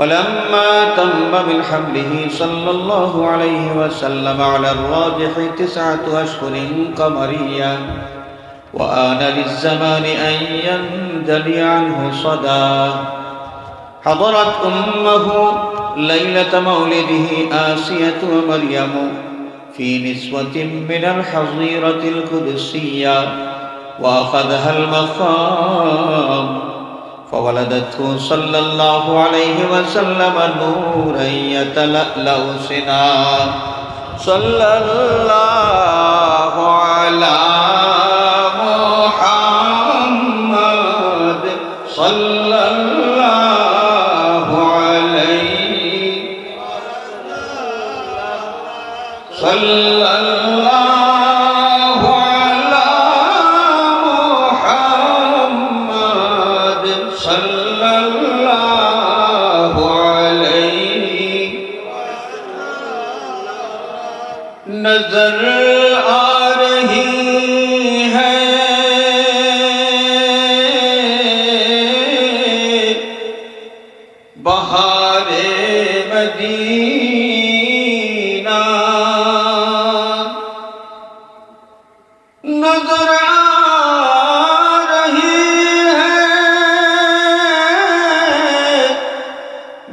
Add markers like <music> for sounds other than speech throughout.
ولما تم من حمله صلى الله عليه وسلم على الراجح تسعة أشهر قمرية وآن للزمان أن ينجلي عنه صدى. حضرت أمه ليلة مولده آسية ومريم في نسوة من الحظيرة القدسية وأخذها المخاض فولدته صلى الله عليه وسلم نورا يتلألأ سنا صلى الله على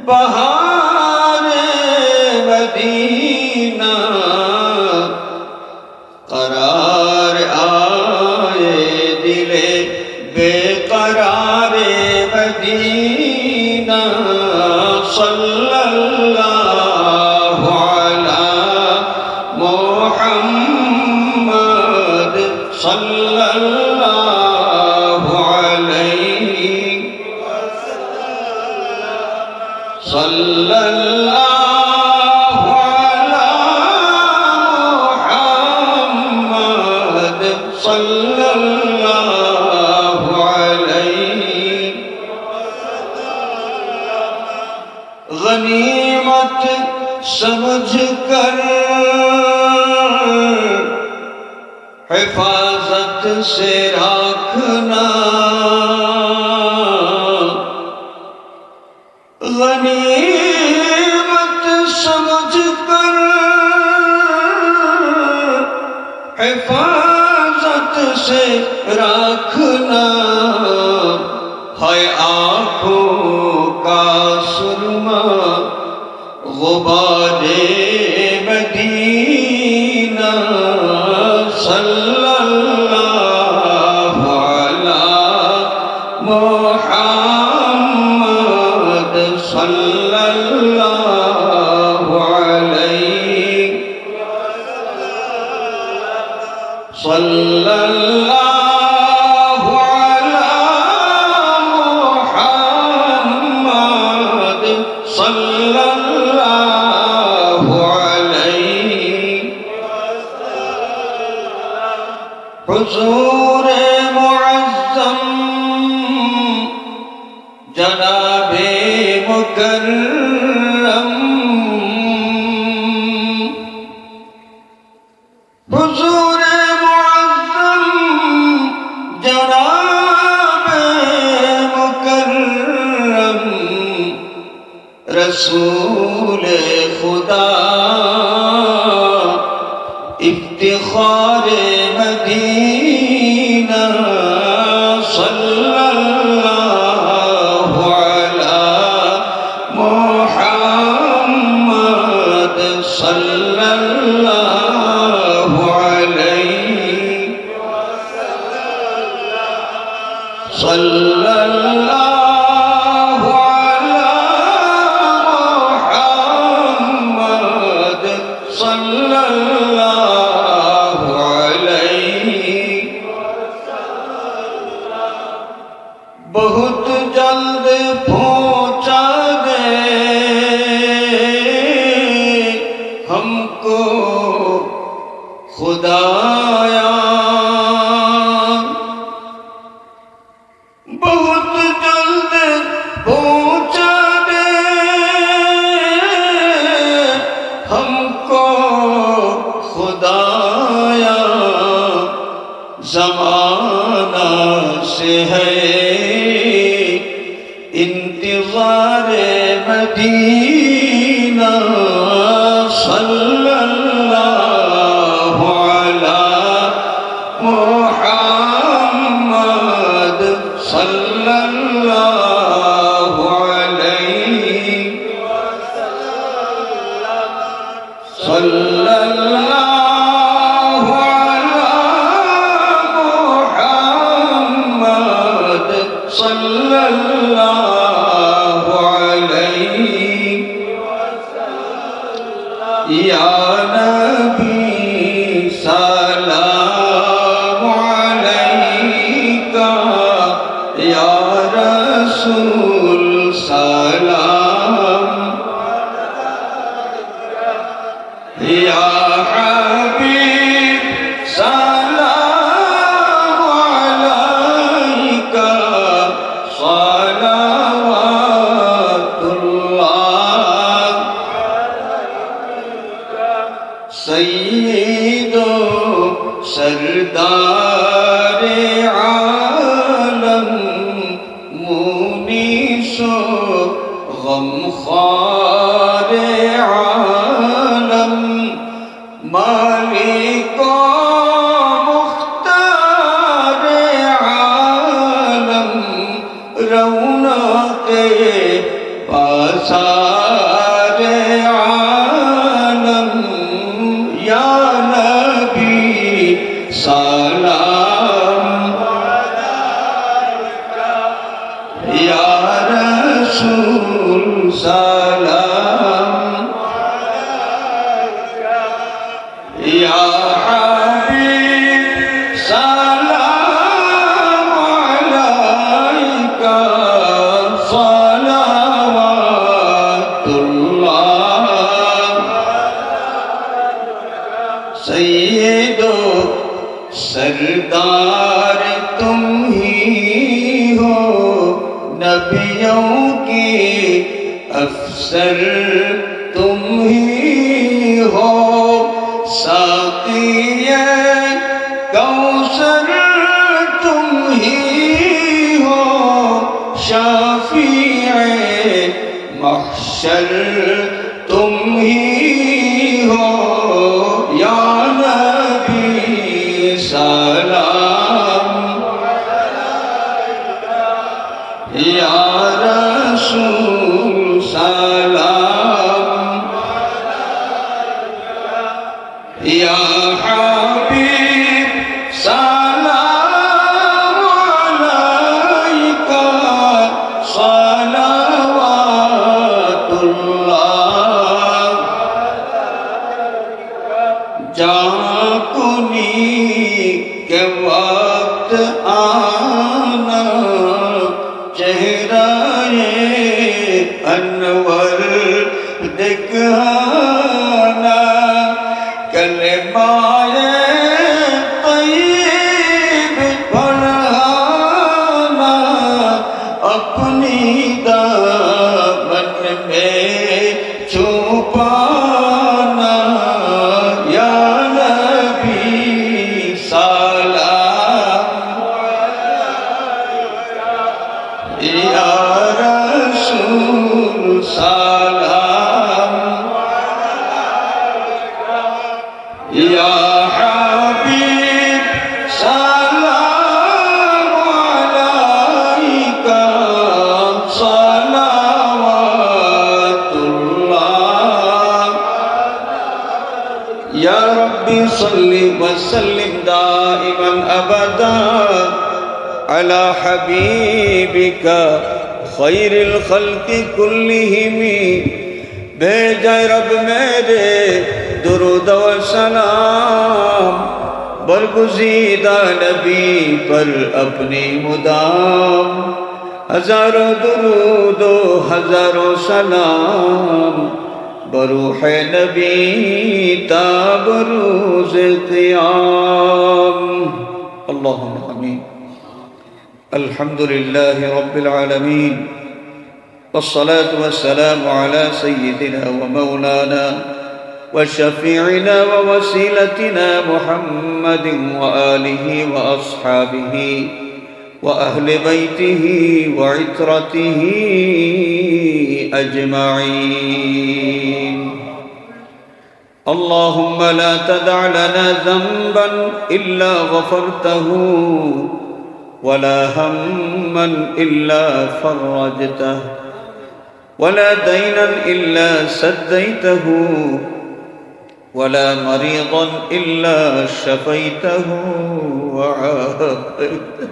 পাহাড় صلى الله على غنیمت سمجھ کر حفاظت سے رہا পাশে রাখ না হয় আখো কাসুরমা গোবারে মদিনা। সাল্লাল্লাহু আলা মুহাম্মদ সাল্লাল্লাহু জনাবে মুকর ਬਹੁਤ ਜਲਦ ਫੋਨ से है इंतजार मदीना Alan Sen وسلم دائما ابدا على حبيبك خير الخلق كلهم. بيجا رب میرے درود و سلام، برگزیدہ نبی پر اپنی مدام. ہزاروں درود و ہزاروں سلام بروح نبی تا بروز قیام۔ اللهم آمین۔ الحمد لله رب العالمين والصلاة والسلام على سيدنا ومولانا وشفيعنا ووسيلتنا محمد وآله وأصحابه وأهل بيته وعترته أجمعين. اللهم لا تدع لنا ذنبا إلا غفرته ولا هما إلا فرجته ولا دينا إلا سديته ولا مريضا إلا شفيته وعافيته.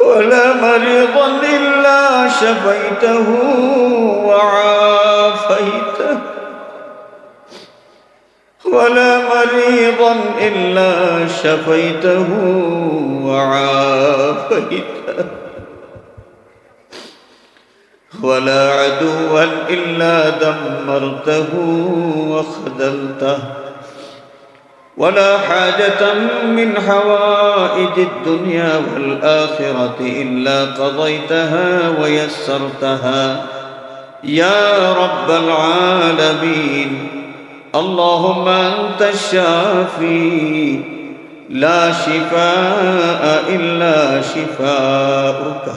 ولا مريضا إلا شفيته وعافيته. ولا مريضا إلا شفيته وعافيته. ولا عدوا إلا دمرته وخذلته. ولا حاجة من حوائج الدنيا والآخرة إلا قضيتها ويسرتها. يا رب العالمين اللهم أنت الشافي لا شفاء إلا شفاؤك.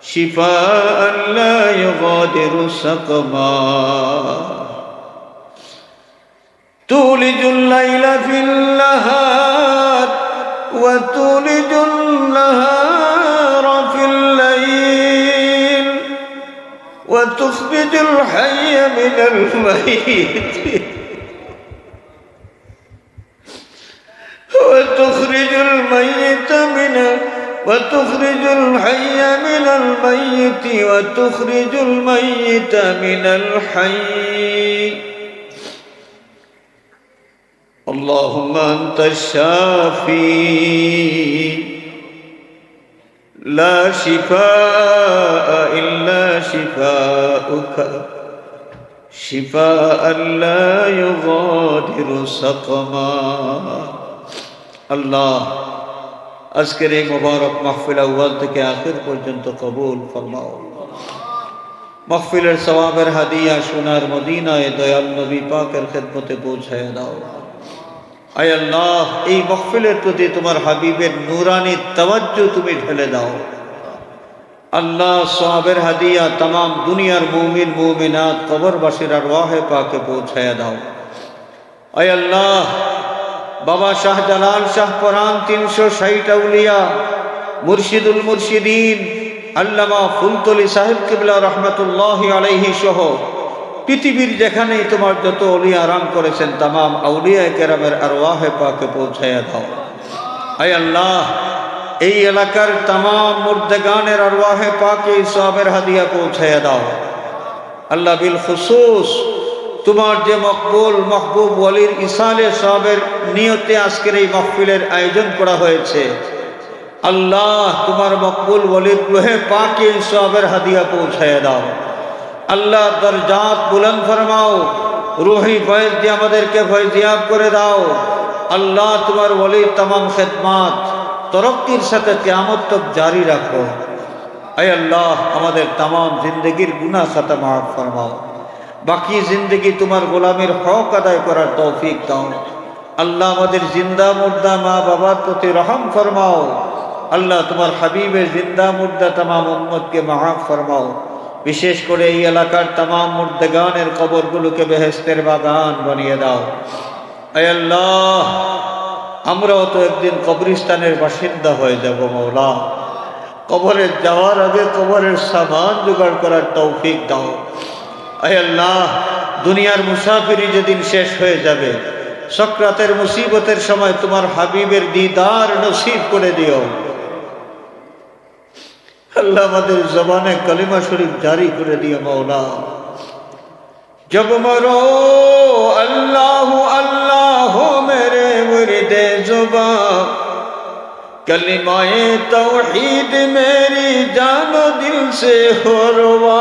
شفاء لا يغادر سقما. تولج الليل في النهار وتولج النهار في الليل وتخرج الحي من الميت <laughs> وتخرج الميت من وتخرج الحي من الميت وتخرج الميت من الحي اللهم أنت الشافي لا شفاء إلا شفاؤك شفاء لا يغادر سقما الله আজকের এই মোবারক মাহফিল আউ্বাল থেকে আখের পর্যন্ত কবুল ফরমাও মাহফিলের সওয়াবের হাদিয়া সোনার মদিনায় দয়াল নবী পাকের খেদমতে পৌঁছায় দাও আয় আল্লাহ, এই মহফিলের প্রতি তোমার হাবিবের নুরানি তাওয়াজ্জু তুমি ঢেলে দাও। আল্লাহ সোহাবের হাদিয়া তাম দুনিয়ার মৌমিন, মৌমিনাত, কবরবাসীর আর ওয়াহে পাকে পৌঁছায়া দাও। আল্লাহ, বাবা শাহ জালাল শাহ পরান তিনশো ষাট আউলিয়া, মুর্শিদুল মুর্শিদিন, আল্লামা ফুলতলি সাহেব কিবলা রহমতুল্লাহ আলাইহি সহ পৃথিবীর যেখানেই তোমার যত অলিয়া আরাম করেছেন, তামাম আউলিয়া কেরামের আর ওয়াহে পাকে পৌঁছাইয়া দাও। আয় আল্লাহ, এই এলাকার তামাম মুর্দেগানের আর ওয়াহে পাকে সবের হাদিয়া পৌঁছাইয়া দাও। আল্লাহ বিল খুসুস, তোমার যে মকবুল মহবুব ওয়ালির ইসালে সবের নিয়তে আজকের এই মহফিলের আয়োজন করা হয়েছে। আল্লাহ, তোমার মকবুল ওয়ালির গ্রহে পাকে সবের হাদিয়া পৌঁছাইয়া দাও। আল্লাহ দরজাত বুলন ফরমাও, রুহি ফয়েজ দিয়ে আমাদেরকে ফয়জিয়াব করে দাও। আল্লাহ তোমার ওলির তাম খেদমাত তরক্কির সাথে কেয়ামত তক জারি রাখো। আয় আল্লাহ, আমাদের তাম জিন্দগির গুনা সাথে মাফ ফরমাও। বাকি জিন্দগি তোমার গোলামের হক আদায় করার তৌফিক দাও। আল্লাহ আমাদের জিন্দা মুর্দা মা বাবার প্রতি রহম ফরমাও। আল্লাহ তোমার হাবিবের জিন্দা মুর্দা তাম উম্মতকে মাহাফ ফরমাও। বিশেষ করে এই এলাকার তাম মুর্দেগানের কবরগুলোকে বেহেস্তের বাগান বানিয়ে দাও। আল্লাহ, আমরাও তো একদিন কবরিস্তানের বাসিন্দা হয়ে যাব মৌলা কবরে যাওয়ার আগে কবরের সামান জোগাড় করার তৌফিক দাও। আল্লাহ, দুনিয়ার মুসাফিরি যেদিন শেষ হয়ে যাবে, সক্রাতের মুসিবতের সময় তোমার হাবিবের দিদার নসিব করে দিও। اللہ مدر زبان کلمہ شریف جاری کرے دیا مولا۔ جب مرو، اللہ اللہ ہو میرے مرد زبان، کلمہ توحید میری جان و دل سے ہو روا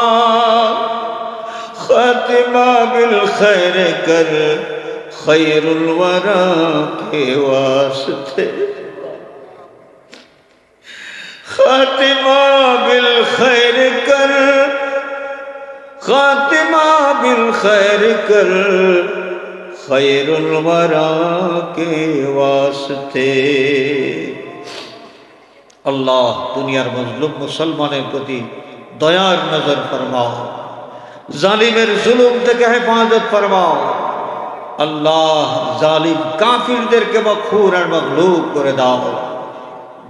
خاتمہ بالخیر کر، خیر الورا کے واسطے۔ خاتمہ بالخیر کر، خاتمہ بالخیر کر۔ خیر الورا کے واسطے۔ اللہ دنیا رسلمان نظر فرماؤ، ظالم ظلم فرما ہوافی دیر کے بخور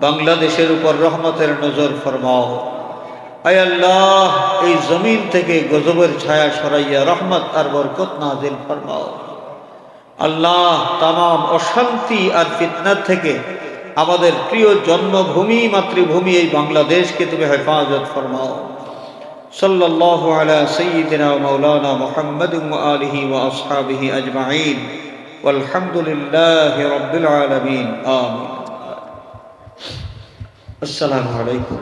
বাংলাদেশের উপর রহমতের নজর ফরমাও। আয় আল্লাহ, এই জমিন থেকে গজবের ছায়া সরাইয়া রহমত আর বরকত নাজিল ফরমাও। আল্লাহ তাম অশান্তি আর ফিতনার থেকে আমাদের প্রিয় জন্মভূমি, মাতৃভূমি এই বাংলাদেশকে তুমি হেফাজত ফরমাও। সাল্লাহ আলা সঈদিনা মৌলানা মোহাম্মদ আলহি ও আসহাবিহি আজমাইন। আলহামদুলিল্লাহ রবিল আলমিন। আমিন। আসসালামু আলাইকুম।